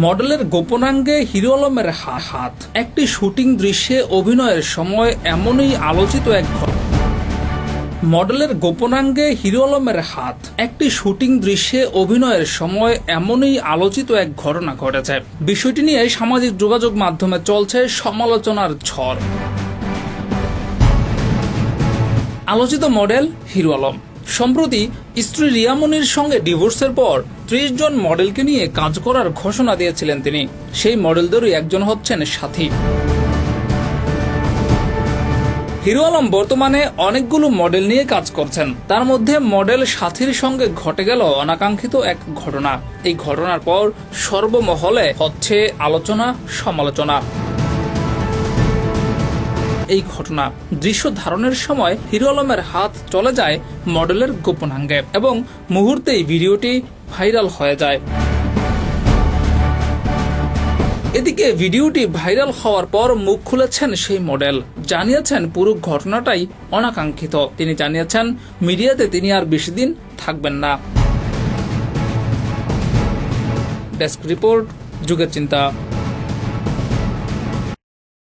মডেলের গোপনাঙ্গে হিরো আলমের হাত। একটি শুটিং দৃশ্যে অভিনয়ের সময় এমনই আলোচিত এক ঘটনা মডেলের গোপনাঙ্গে হিরো আলমের হাত। একটি শুটিং দৃশ্যে অভিনয়ের সময় এমনই আলোচিত এক ঘটনা ঘটেছে। বিষয়টি নিয়ে সামাজিক যোগাযোগ মাধ্যমে চলছে সমালোচনার ঝড়। আলোচিত মডেল হিরো আলম। সম্প্রতি স্ত্রী রিয়ামনির সঙ্গে ডিভোর্সের পর ত্রিশ জন মডেলকে নিয়ে কাজ করার ঘোষণা দিয়েছিলেন তিনি। সেই মডেলদেরই একজন হচ্ছেন সাথী। হিরো আলম বর্তমানে অনেকগুলো মডেল নিয়ে কাজ করছেন। তার মধ্যে মডেল সাথীর সঙ্গে ঘটে গেল অনাকাঙ্ক্ষিত এক ঘটনা। এই ঘটনার পর সর্বমহলে হচ্ছে আলোচনা সমালোচনা এই ঘটনা। দৃশ্য ধারণের সময় হিরো আলমের হাত চলে যায় মডেলের গোপনাঙ্গে এবং মুহূর্তেই ভিডিওটি ভাইরাল হয়ে যায়। এদিকে ভিডিওটি ভাইরাল হওয়ার পর মুখ খুলেছেন সেই মডেল। জানিয়েছেন পুরো ঘটনাটাই অনাকাঙ্ক্ষিত। তিনি জানিয়েছেন, মিডিয়াতে তিনি আর বেশি দিন থাকবেন না। ডেস্ক রিপোর্ট, যুগের চিন্তা।